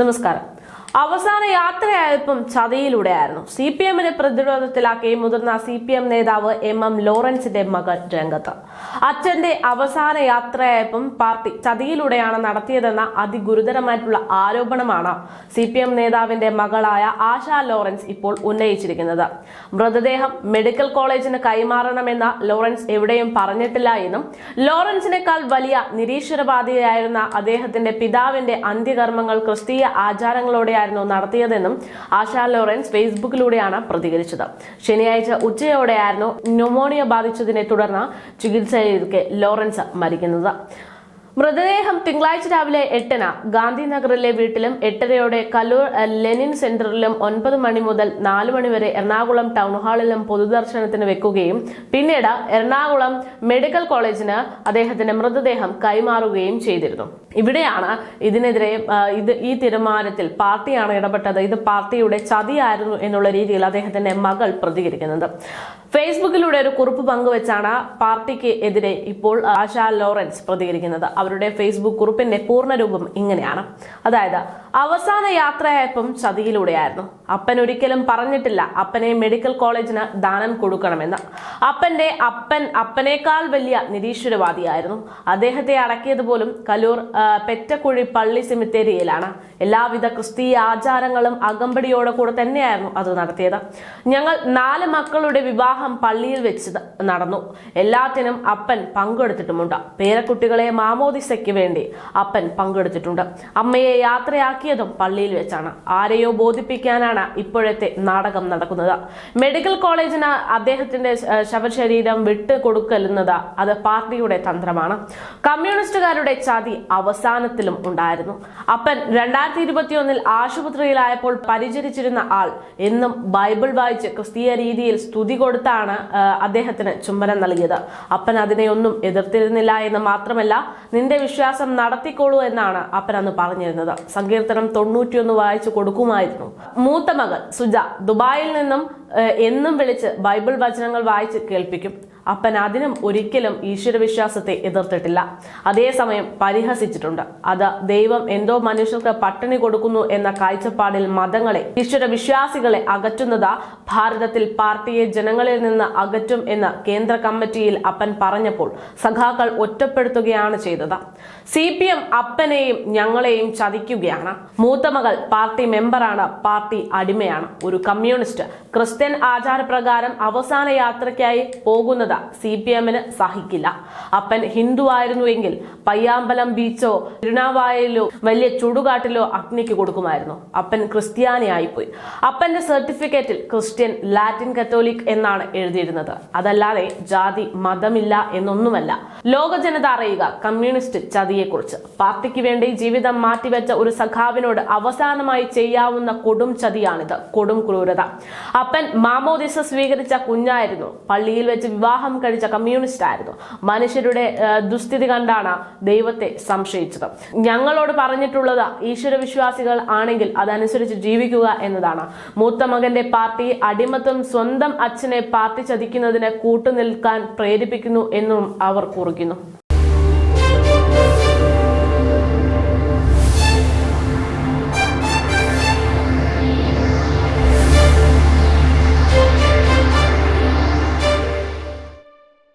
നമസ്കാരം. അവസാന യാത്രയായപ്പം ചതയിലൂടെയായിരുന്നു. C P എമ്മിനെ പ്രതിരോധത്തിലാക്കി മുതിർന്ന സി പി എം നേതാവ് എം എം ലോറൻസിന്റെ മകൻ രംഗത്ത്. അച്ഛന്റെ അവസാന യാത്രയായപ്പം പാർട്ടി ചതിയിലൂടെയാണ് നടത്തിയതെന്ന അതിഗുരുതരമായിട്ടുള്ള ആരോപണമാണ് സി പി എം നേതാവിന്റെ മകളായ ആശ ലോറൻസ് ഇപ്പോൾ ഉന്നയിച്ചിരിക്കുന്നത്. മൃതദേഹം മെഡിക്കൽ കോളേജിന് കൈമാറണമെന്ന ലോറൻസ് എവിടെയും പറഞ്ഞിട്ടില്ല എന്നും ലോറൻസിനേക്കാൾ വലിയ നിരീശ്വരവാദിയായിരുന്ന അദ്ദേഹത്തിന്റെ പിതാവിന്റെ അന്ത്യകർമ്മങ്ങൾ ക്രിസ്തീയ ആചാരങ്ങളോടെയായിരുന്നു നടത്തിയതെന്നും ആശാ ലോറൻസ് ഫേസ്ബുക്കിലൂടെയാണ് പ്രതികരിച്ചത്. ശനിയാഴ്ച ഉച്ചയോടെയായിരുന്നു ന്യൂമോണിയ ബാധിച്ചതിനെ തുടർന്ന് ചികിത്സയിലിരിക്കെ ലോറൻസ് മരിക്കുന്നത്. മൃതദേഹം തിങ്കളാഴ്ച രാവിലെ എട്ടിന് ഗാന്ധിനഗറിലെ വീട്ടിലും എട്ടരയോടെ കലൂർ ലെനിൻ സെന്ററിലും ഒൻപത് മണി മുതൽ നാല് മണിവരെ എറണാകുളം ടൗൺ ഹാളിലും പൊതുദർശനത്തിന് വെക്കുകയും പിന്നീട് എറണാകുളം മെഡിക്കൽ കോളേജിന് അദ്ദേഹത്തിന്റെ മൃതദേഹം കൈമാറുകയും ചെയ്തിരുന്നു. ഇവിടെയാണ് ഇതിനെതിരെ ഇത് ഈ തീരുമാനത്തിൽ പാർട്ടിയാണ് ഇടപെട്ടത്. ഇത് പാർട്ടിയുടെ ചതിയായിരുന്നു എന്നുള്ള രീതിയിൽ അദ്ദേഹത്തിന്റെ മകൾ പ്രതികരിക്കുന്നത്. ഫേസ്ബുക്കിലൂടെ ഒരു കുറിപ്പ് പങ്കുവെച്ചാണ് പാർട്ടിക്ക് എതിരെ ഇപ്പോൾ ആശാ ലോറൻസ് പ്രതികരിക്കുന്നത്. അവരുടെ ഫേസ്ബുക്ക് കുറിപ്പിന്റെ പൂർണരൂപം ഇങ്ങനെയാണ്. അതായത് അവസാന യാത്രയായപ്പം ചതിയിലൂടെയായിരുന്നു. അപ്പൻ ഒരിക്കലും പറഞ്ഞിട്ടില്ല. അപ്പനെ മെഡിക്കൽ കോളേജിന് ദാനം കൊടുക്കണമെന്ന്. അപ്പന്റെ അപ്പൻ അപ്പനേക്കാൾ വലിയ നിരീശ്വരവാദിയായിരുന്നു. അദ്ദേഹത്തെ അടക്കിയത് പോലും കലൂർ പെറ്റക്കുഴി പള്ളി സെമിത്തേരിയിലാണ്. എല്ലാവിധ ക്രിസ്തീയ ആചാരങ്ങളും അകമ്പടിയോടെ കൂടെ തന്നെയായിരുന്നു അത് നടത്തിയത്. ഞങ്ങൾ നാല് മക്കളുടെ വിവാഹം പള്ളിയിൽ വെച്ച് നടന്നു. എല്ലാത്തിനും അപ്പൻ പങ്കെടുത്തിട്ടുമുണ്ട്. പേരക്കുട്ടികളെ മാമോദിസയ്ക്ക് വേണ്ടി അപ്പൻ പങ്കെടുത്തിട്ടുണ്ട്. അമ്മയെ യാത്രയാക്കിയതും പള്ളിയിൽ വെച്ചാണ്. ആരെയോ ബോധിപ്പിക്കാനാണ് ഇപ്പോഴത്തെ നാടകം നടക്കുന്നത്. മെഡിക്കൽ കോളേജിന് അദ്ദേഹത്തിന്റെ ശവശരീരം വിട്ടു കൊടുക്കലുന്നത് അത് പാർട്ടിയുടെ തന്ത്രമാണ്. കമ്മ്യൂണിസ്റ്റുകാരുടെ ചതി അവസാനത്തിലും ഉണ്ടായിരുന്നു. അപ്പൻ രണ്ടായിരത്തി ഇരുപത്തിയൊന്നിൽ ആശുപത്രിയിലായപ്പോൾ പരിചരിച്ചിരുന്ന ആൾ എന്നും ബൈബിൾ വായിച്ച് ക്രിസ്തീയ രീതിയിൽ സ്തുതി കൊടുത്താണ് അദ്ദേഹത്തിന് ചുംബനം നൽകിയത്. അപ്പൻ അതിനെ ഒന്നും എതിർത്തിരുന്നില്ല എന്ന് മാത്രമല്ല നിന്റെ വിശ്വാസം നടത്തിക്കോളൂ എന്നാണ് അപ്പൻ അന്ന് പറഞ്ഞിരുന്നത്. സങ്കീർത്തനം തൊണ്ണൂറ്റിയൊന്ന് വായിച്ചു കൊടുക്കുമായിരുന്നു. മൂത്ത മകൾ സുജ ദുബായിൽ നിന്നും എന്നും വിളിച്ച് ബൈബിൾ വചനങ്ങൾ വായിച്ച് കേൾപ്പിക്കും. അപ്പൻ അതിനും ഒരിക്കലും ഈശ്വരവിശ്വാസത്തെ എതിർത്തിട്ടില്ല. അതേസമയം പരിഹസിച്ചിട്ടുണ്ട്. അത് ദൈവം എന്തോ മനുഷ്യർക്ക് പട്ടിണി കൊടുക്കുന്നു എന്ന കാഴ്ചപ്പാടിൽ മതങ്ങളെ ഈശ്വരവിശ്വാസികളെ അകറ്റുന്നത് ഭാരതത്തിൽ പാർട്ടിയെ ജനങ്ങളിൽ നിന്ന് അകറ്റും എന്ന് കേന്ദ്ര കമ്മിറ്റിയിൽ അപ്പൻ പറഞ്ഞപ്പോൾ സഖാക്കൾ ഒറ്റപ്പെടുത്തുകയാണ് ചെയ്തത്. സി പി എം അപ്പനെയും ഞങ്ങളെയും ചതിക്കുകയാണ്. മൂത്ത മകൾ പാർട്ടി മെമ്പറാണ് പാർട്ടി അടിമയാണ്. ഒരു കമ്മ്യൂണിസ്റ്റ് ക്രിസ്ത്യൻ ആചാരപ്രകാരം അവസാന യാത്രയ്ക്കായി പോകുന്നത് സി പി എമ്മിന് സഹിക്കില്ല. അപ്പൻ ഹിന്ദു ആയിരുന്നുവെങ്കിൽ പയ്യാമ്പലം ബീച്ചോ തിരുനാവായയിലോ വലിയ ചുടുകാട്ടിലോ അഗ്നിക്ക് കൊടുക്കുമായിരുന്നു. അപ്പൻ ക്രിസ്ത്യാനിയായിപ്പോയി. അപ്പന്റെ സർട്ടിഫിക്കറ്റിൽ ക്രിസ്ത്യൻ ലാറ്റിൻ കത്തോലിക് എന്നാണ് എഴുതിയിരുന്നത്. അതല്ലാതെ ജാതി മതമില്ല എന്നൊന്നുമല്ല. ലോക ജനത അറിയുക കമ്മ്യൂണിസ്റ്റ് ചതിയെക്കുറിച്ച്. പാർട്ടിക്ക് വേണ്ടി ജീവിതം മാറ്റിവെച്ച ഒരു സഖാവിനോട് അവസാനമായി ചെയ്യാവുന്ന കൊടും ചതിയാണിത് കൊടും ക്രൂരത. അപ്പൻ മാമോദിസ സ്വീകരിച്ച കുഞ്ഞായിരുന്നു. പള്ളിയിൽ വെച്ച് വിവാഹം കഴിച്ച കമ്മ്യൂണിസ്റ്റ് ആയിരുന്നു. മനുഷ്യരുടെ ദുസ്ഥിതി കണ്ടാണ് ദൈവത്തെ സംശയിച്ചത്. ഞങ്ങളോട് പറഞ്ഞിട്ടുള്ളത് ഈശ്വര വിശ്വാസികൾ ആണെങ്കിൽ അതനുസരിച്ച് ജീവിക്കുക എന്നതാണ്. മൂത്ത മകന്റെ പാർട്ടി അടിമത്തം സ്വന്തം അച്ഛനെ പാർട്ടി ചതിക്കുന്നതിന് കൂട്ടുനിൽക്കാൻ പ്രേരിപ്പിക്കുന്നു എന്നും അവർ കുറിക്കുന്നു.